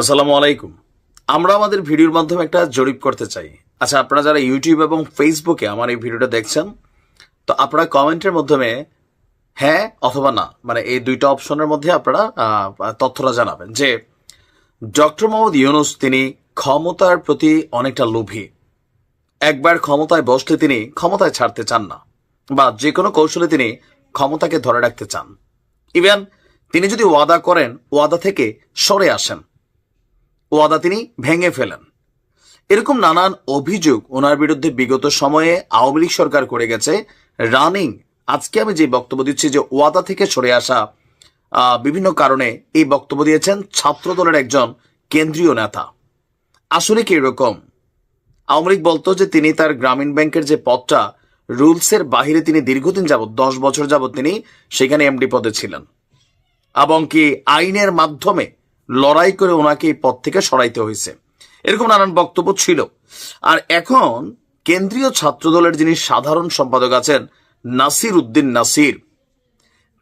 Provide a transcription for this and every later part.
আসসালামু আলাইকুম। আমরা আমাদের ভিডিওর মাধ্যমে একটা জরিপ করতে চাই। আচ্ছা আপনারা যারা ইউটিউব এবং ফেসবুকে আমার এই ভিডিওটা দেখছেন, তো আপনারা কমেন্টের মাধ্যমে হ্যাঁ অথবা না মানে এই দুইটা অপশনের মধ্যে আপনারা তথ্যটা জানাবেন যে, ডক্টর মোহাম্মদ ইউনুস তিনি ক্ষমতার প্রতি অনেকটা লোভী। একবার ক্ষমতায় বসলে তিনি ক্ষমতায় ছাড়তে চান না, বা যে কোনো কৌশলে তিনি ক্ষমতাকে ধরে রাখতে চান। ইভেন তিনি যদি ওয়াদা করেন, ওয়াদা থেকে সরে আসেন। ওয়াদা তিনি ভেঙে ফেলেন। এরকম নানান অভিযোগ ওনার বিরুদ্ধে বিগত সময়ে আওয়ামী লীগ সরকার করে গেছে। রানিং, আজকে আমি যে বক্তব্য দিচ্ছি যে ওয়াদা থেকে সরে আসা বিভিন্ন কারণে এই বক্তব্য দিয়েছেন ছাত্র দলের একজন কেন্দ্রীয় নেতা। আসলে কি এরকম? আওয়ামী লীগ বলতো যে তিনি তার গ্রামীণ ব্যাংকের যে পদটা, রুলসের বাহিরে তিনি দীর্ঘদিন যাবৎ, দশ বছর যাবত তিনি সেখানে এমডি পদে ছিলেন। এবং কি আইনের মাধ্যমে লড়াই করে ওনাকে এই পদ থেকে সরাইতে হয়েছে। এরকম নানান বক্তব্য ছিল। আর এখন কেন্দ্রীয় ছাত্রদলের যিনি সাধারণ সম্পাদক আছেন নাসির উদ্দিন নাসির,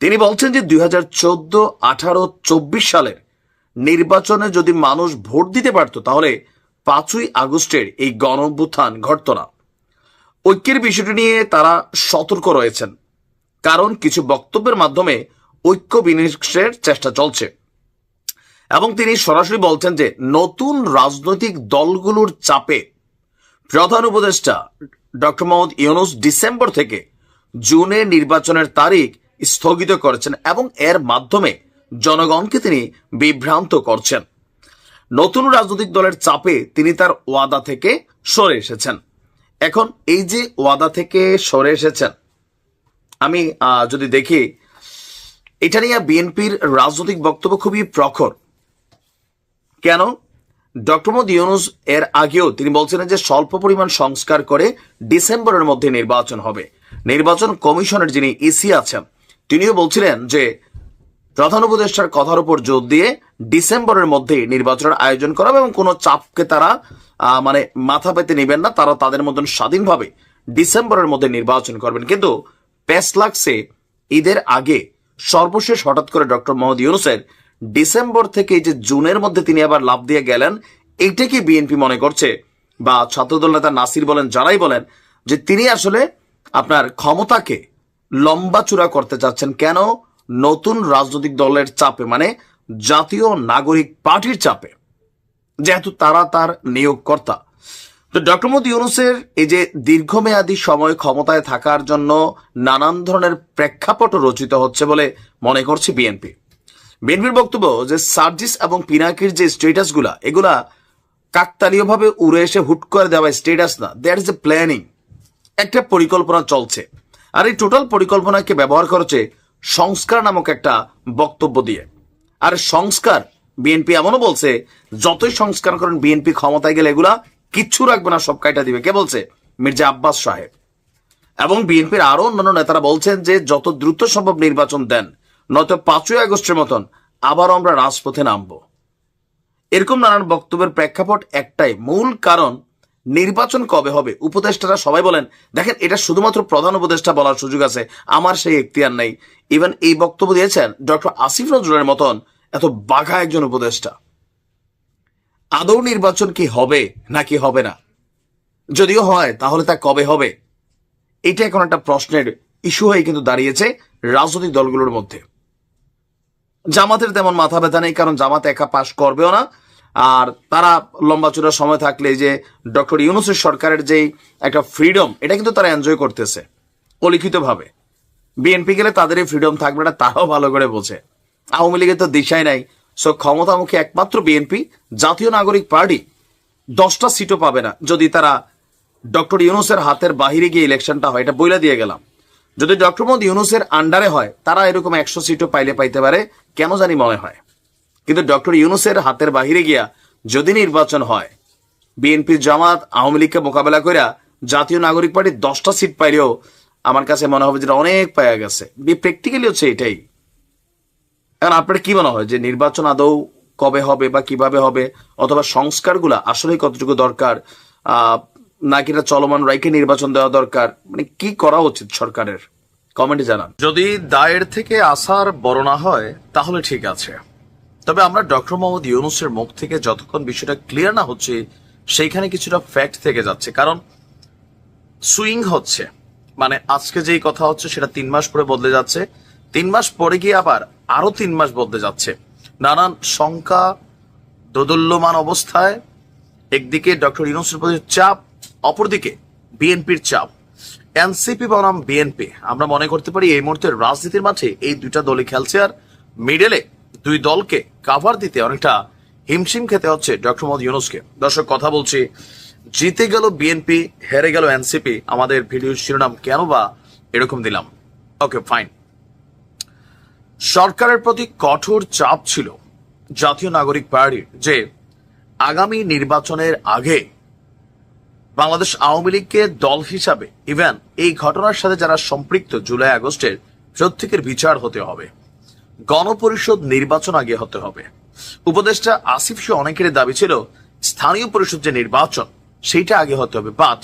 তিনি বলছেন যে দুই হাজার চোদ্দ, আঠারো, চব্বিশ সালের নির্বাচনে যদি মানুষ ভোট দিতে পারত, তাহলে পাঁচই আগস্টের এই গণ অভ্যুত্থান ঘটত না। ঐক্যের বিষয়টি নিয়ে তারা সতর্ক রয়েছেন। কারণ কিছু বক্তব্যের মাধ্যমে ঐক্য বিনিষ্টের চেষ্টা চলছে। এবং তিনি সরাসরি বলছেন যে নতুন রাজনৈতিক দলগুলোর চাপে প্রধান উপদেষ্টা ডক্টর মোহাম্মদ ইউনুস ডিসেম্বর থেকে জুনে নির্বাচনের তারিখ স্থগিত করেছেন এবং এর মাধ্যমে জনগণকে তিনি বিভ্রান্ত করছেন। নতুন রাজনৈতিক দলের চাপে তিনি তার ওয়াদা থেকে সরে এসেছেন। এখন এই যে ওয়াদা থেকে সরে এসেছেন, আমি যদি দেখি, এটা নিয়ে বিএনপির রাজনৈতিক বক্তব্য খুবই প্রখর। কেন? ডক্টর মোদী ইউনুস এর আগেও তিনি বলছিলেন যে স্বল্প পরিমাণ সংস্কার করে ডিসেম্বরের মধ্যে নির্বাচন হবে। নির্বাচন কমিশনের যিনি ইসি আছেন, তিনিও বলছিলেন যে প্রধান উপদেষ্টার কথার উপর জোর দিয়ে ডিসেম্বরের মধ্যে নির্বাচনের আয়োজন করা এবং কোনো চাপকে তারা মানে মাথা পেতে নেবেন না। তারা তাদের মতন স্বাধীনভাবে ডিসেম্বরের মধ্যে নির্বাচন করবেন। কিন্তু প্যাস লাগছে ঈদের আগে সর্বশেষ হঠাৎ করে ডক্টর মোহাম্মদ ইউনুসের ডিসেম্বর থেকে এই যে জুনের মধ্যে তিনি আবার লাভ দিয়ে গেলেন এইটা কি বিএনপি মনে করছে। বা ছাত্রদল নেতা নাসির বলেন, যারাই বলেন, যে তিনি আসলে আপনার ক্ষমতাকে লম্বা চূড়া করতে চাচ্ছেন। কেন? নতুন রাজনৈতিক দলের চাপে মানে জাতীয় নাগরিক পার্টির চাপে, যেহেতু তারা তার নিয়োগকর্তা। তো ডক্টর মোদী ইউনুসের এই যে দীর্ঘমেয়াদী সময় ক্ষমতায় থাকার জন্য নানান ধরনের প্রেক্ষাপট রচিত হচ্ছে বলে মনে করছে বিএনপি। বিএনপির বক্তব্য যে সার্জিস এবং পিনাকির যে স্টেটাসগুলা এগুলা কাকতালীয়ভাবে উড়ে এসে হুট করে দেওয়া স্টেটাস না। দ্যাট ইজ এ প্ল্যানিং একটা পরিকল্পনা চলছে। আর এই টোটাল পরিকল্পনাকে ব্যবহার করেছে সংস্কার নামক একটা বক্তব্য দিয়ে। আর সংস্কার, বিএনপি এমনও বলছে, যতই সংস্কার করেন, বিএনপি ক্ষমতায় গেলে এগুলা কিচ্ছু রাখবে না, সব কাইটা দিবে। কে বলছে? মির্জা আব্বাস সাহেব। এবং বিএনপির আরও অন্যান্য নেতারা বলছেন যে, যত দ্রুত সম্ভব নির্বাচন দেন। নয়তো পাঁচই আগস্টের মতন আবার আমরা রাজপথে নামবো। এরকম নানান বক্তব্যের প্রেক্ষাপট একটাই, মূল কারণ নির্বাচন কবে হবে? উপদেষ্টারা সবাই বলেন, দেখেন, এটা শুধুমাত্র প্রধান উপদেষ্টা বলার সুযোগ আছে, আমার সেই এখতিয়ার নেই। ইভেন এই বক্তব্য দিয়েছেন ডক্টর আসিফ নজরুলের মতন এত বাঘা একজন উপদেষ্টা। আদৌ নির্বাচন কি হবে নাকি হবে না? যদিও হয়, তাহলে তা কবে হবে? এটা এখন একটা প্রশ্নের ইস্যু হয়ে কিন্তু দাঁড়িয়েছে রাজনৈতিক দলগুলোর মধ্যে। জামাতের তেমন মাথা ব্যথা নেই, কারণ জামাত একা পাশ করবেও না। আর তারা লম্বা চূড়া সময় থাকলে যে ডক্টর ইউনুসের সরকারের যেই একটা ফ্রিডম এটা কিন্তু তারা এনজয় করতেছে, অলিখিতভাবে। বিএনপি গেলে তাদের এই ফ্রিডম থাকবে না, তারাও ভালো করে বোঝে। আওয়ামী লীগের তো দিশাই নাই। সো ক্ষমতামুখী একমাত্র বিএনপি, জাতীয় নাগরিক পার্টি, দশটা সিটও পাবে না। যদি তারা ডক্টর ইউনুসের হাতের বাহিরে গিয়ে ইলেকশনটা হয়, এটা বইলা দিয়ে গেলাম। যদি ডক্টর মোহাম্মদ ইউনুসের আন্ডারে হয়, তারা এরকম একশো সিটও পাইলে পাইতে পারে। কেন জানি মনে হয়। কিন্তু ডক্টর ইউনুসের হাতের বাহিরে গিয়া যদি নির্বাচন হয় বিএনপি জামাত আওয়ামী লীগকে মোকাবেলা কইরা জাতীয় নাগরিক পার্টি দশটা সিট পাইলেও আমার কাছে মনে হবে যেটা অনেক পাওয়া গেছে। প্র্যাকটিক্যালি হচ্ছে এটাই। এখন আপনার কি মনে হয় যে নির্বাচন আদৌ কবে হবে বা কীভাবে হবে? অথবা সংস্কারগুলা আসলে কতটুকু দরকার? নাকি চলমান রায়কে নির্বাচন দেওয়া দরকার? মানে কি করা উচিত সরকারের? কমেন্টে জানান। যদি দায়ের থেকে আসার বড় না হয়, তাহলে ঠিক আছে। তবে আমরা ডক্টর মোহাম্মদ ইউনুসের মুখ থেকে যতক্ষণ বিষয়টা ক্লিয়ার না হচ্ছে, সেইখানে কিছুটা ফ্যাক্ট থেকে যাচ্ছে। কারণ সুইং হচ্ছে। মানে আজকে যেই কথা হচ্ছে, সেটা তিন মাস পরে বদলে যাচ্ছে। তিন মাস পরে গিয়ে আবার আরও তিন মাস বদলে যাচ্ছে। নানান শঙ্কা, দোদল্যমান অবস্থায় একদিকে ডক্টর ইউনুসের প্রতি চাপ, অপরদিকে বিএনপির চাপ। এনসিপি বনাম বিএনপি। আমরা মনে করতে পারি এই মুহূর্তে রাজনীতির মাঠে এই দুইটা দলই খেলছে আর মিডলে দুই দলকে কাভার দিতে অনেকটা হিমশিম খেতে হচ্ছে ডক্টর মোহাম্মদ ইউনুসকে। দর্শক, কথা বলছি, জিতে গেল বিএনপি, হেরে গেল এনসিপি, আমাদের ভিডিওর শিরোনাম কেন বা এরকম দিলাম। ওকে ফাইন সরকারের প্রতি কঠোর চাপ ছিল জাতীয় নাগরিক পার্টির যে আগামী নির্বাচনের আগে বাংলাদেশ আওয়ামী লীগকে দল হিসাবে, ইভেন এই ঘটনার সাথে যারা সম্পৃক্ত, জুলাই আগস্টের প্রত্যেকের বিচার হতে হবে। গণপরিষদ নির্বাচন আগে হতে হবে। উপদেষ্টা আসিফ সহ অনেকের দাবি ছিল, স্থানীয় পরিষদ যে নির্বাচন, সেইটা আগে হতে হবে। বাট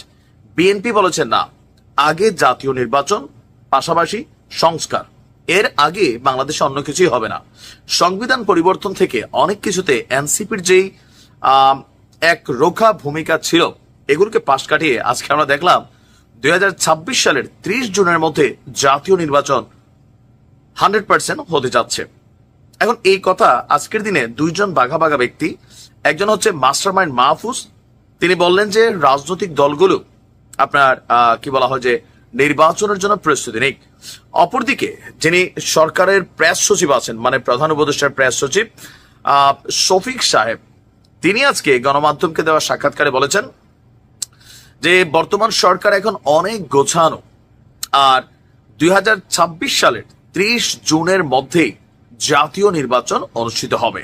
বিএনপি বলেছে না, আগে জাতীয় নির্বাচন, পাশাপাশি সংস্কার। এর আগে বাংলাদেশে অন্য কিছুই হবে না। সংবিধান পরিবর্তন থেকে অনেক কিছুতে এনসিপির যেই এক রোখা ভূমিকা ছিল এগুলোকে পাশ কাটিয়ে আজকে আমরা দেখলাম দুই হাজার ছাব্বিশ সালের ত্রিশ জুনের মধ্যে জাতীয় নির্বাচন হান্ড্রেড পার্সেন্ট হতে যাচ্ছে। এখন এই কথা আজকের দিনে দুইজন বাঘা বাঘা ব্যক্তি, একজন হচ্ছে মাস্টার মাইন্ড মাহফুজ, তিনি বললেন যে রাজনৈতিক দলগুলো আপনার কি বলা হয় যে নির্বাচনের জন্য প্রস্তুতি নেই অপরদিকে যিনি সরকারের প্রেস সচিব আছেন মানে প্রধান উপদেষ্টার প্রেস সচিব শফিক সাহেব, তিনি আজকে গণমাধ্যমকে দেওয়া সাক্ষাৎকারে বলেছেন যে বর্তমান সরকার এখন অনেক গোছানো। আর দুই হাজার ছাব্বিশ সালের ত্রিশ জুনের মধ্যেই জাতীয় নির্বাচন অনুষ্ঠিত হবে।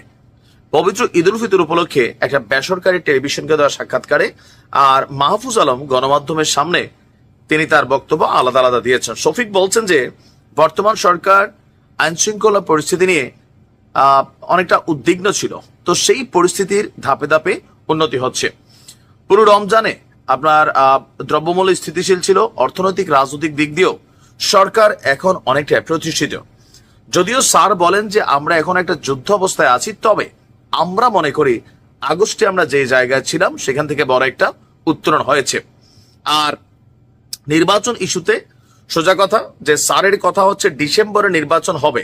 পবিত্র ঈদ উল ফিতর উপলক্ষে একটা বেসরকারি টেলিভিশনকে দেওয়া সাক্ষাৎকারে আর মাহফুজ আলম গণমাধ্যমের সামনে তিনি তার বক্তব্য আলাদা আলাদা দিয়েছেন। শফিক বলছেন যে, বর্তমান সরকার আইন শৃঙ্খলা পরিস্থিতি নিয়ে অনেকটা উদ্বিগ্ন ছিল। তো সেই পরিস্থিতির ধাপে ধাপে উন্নতি হচ্ছে। পুরো রমজানে আপনার দ্রব্যমূল্য স্থিতিশীল ছিল, অর্থনৈতিক, রাজনৈতিক দিক দিয়েও সরকার এখন অনেকটা প্রতিষ্ঠিত। যদিও স্যার বলেন যে আমরা এখন একটা যুদ্ধ অবস্থায় আছি, তবে আমরা মনে করি আগস্টে আমরা যে জায়গায় ছিলাম, সেখান থেকে বড় একটা উত্তরণ হয়েছে। আর নির্বাচন ইস্যুতে সোজা কথা, যে স্যারের কথা হচ্ছে ডিসেম্বরে নির্বাচন হবে।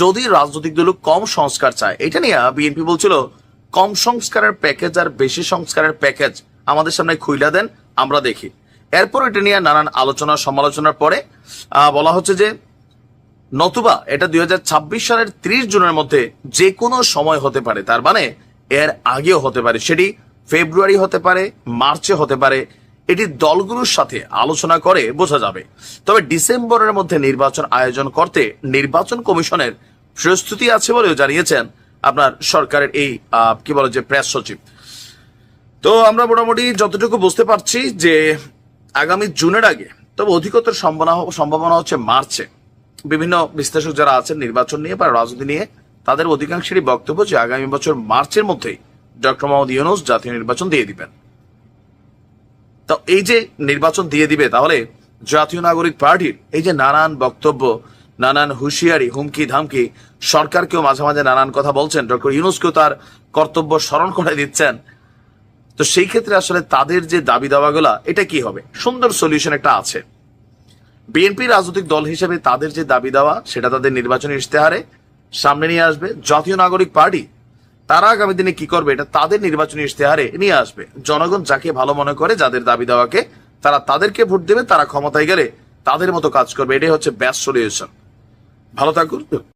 যদি রাজনৈতিক দল কম সংস্কার চায়, এটা নিয়ে বিএনপি বলছিল, কম সংস্কারের প্যাকেজ আর বেশি সংস্কারের প্যাকেজ আমাদের সামনে খুইলা দেন, আমরা দেখি। এরপর এটা নিয়ে নানান আলোচনা, সমালোচনার পরে বলা হচ্ছে যে, নতুবা এটা দুই হাজার ছাব্বিশ সালের ত্রিশ জুনের মধ্যে যে কোনো সময় হতে পারে, তার মানে এর আগেও হতে পারে, সেটি ফেব্রুয়ারি হতে পারে, মার্চে হতে পারে, এটি দলগুলোর সাথে আলোচনা করে বোঝা যাবে। তবে ডিসেম্বরের মধ্যে নির্বাচন আয়োজন করতে নির্বাচন কমিশনের প্রস্তুতি আছে বলেও জানিয়েছেন আপনার সরকারের এই কি বলে যে প্রেস সচিব। তো আমরা মোটামুটি যতটুকু বুঝতে পারছি যে আগামী জুনের আগে, তবে অধিকতর সম্ভাবনা সম্ভাবনা হচ্ছে মার্চে। বিভিন্ন বিশ্লেষক যারা আছেন নির্বাচন নিয়ে বা রাজনীতি নিয়ে, তাদের অধিকাংশেরই বক্তব্য যে আগামী বছর মার্চের মধ্যেই ডক্টর মোহাম্মদ ইউনুস জাতীয় নির্বাচন দিয়ে দিবেন। তো এই যে নির্বাচন দিয়ে দিবে, তাহলে জাতীয় নাগরিক পার্টির এই যে নানান বক্তব্য, নানান হুঁশিয়ারি, হুমকি, ধামকি, সরকারকেও মাঝে মাঝে নানান কথা বলছেন, ডক্টর ইউনুসকেও তার কর্তব্য স্মরণ করে দিচ্ছেন। তো সেই ক্ষেত্রে আসলে তাদের যে দাবি দাওয়াগুলা এটা কি হবে? সুন্দর সলিউশন একটা আছে। বিএনপি রাজনৈতিক দল হিসেবে তাদের যে দাবি দাওয়া সেটা তাদের নির্বাচনী ইশতেহারে সামনে নিয়ে আসবে। জাতীয় নাগরিক পার্টি, তারা আগামী দিনে কি করবে, এটা তাদের নির্বাচনী ইশতেহারে নিয়ে আসবে। জনগণ যাকে ভালো মনে করে যাদের দাবি দেওয়াকে তারা তাদেরকে ভোট দেবে, তারা ক্ষমতায় গেলে তাদের মতো কাজ করবে। এটাই হচ্ছে ব্যাস সলিউশন ভালো থাকুন।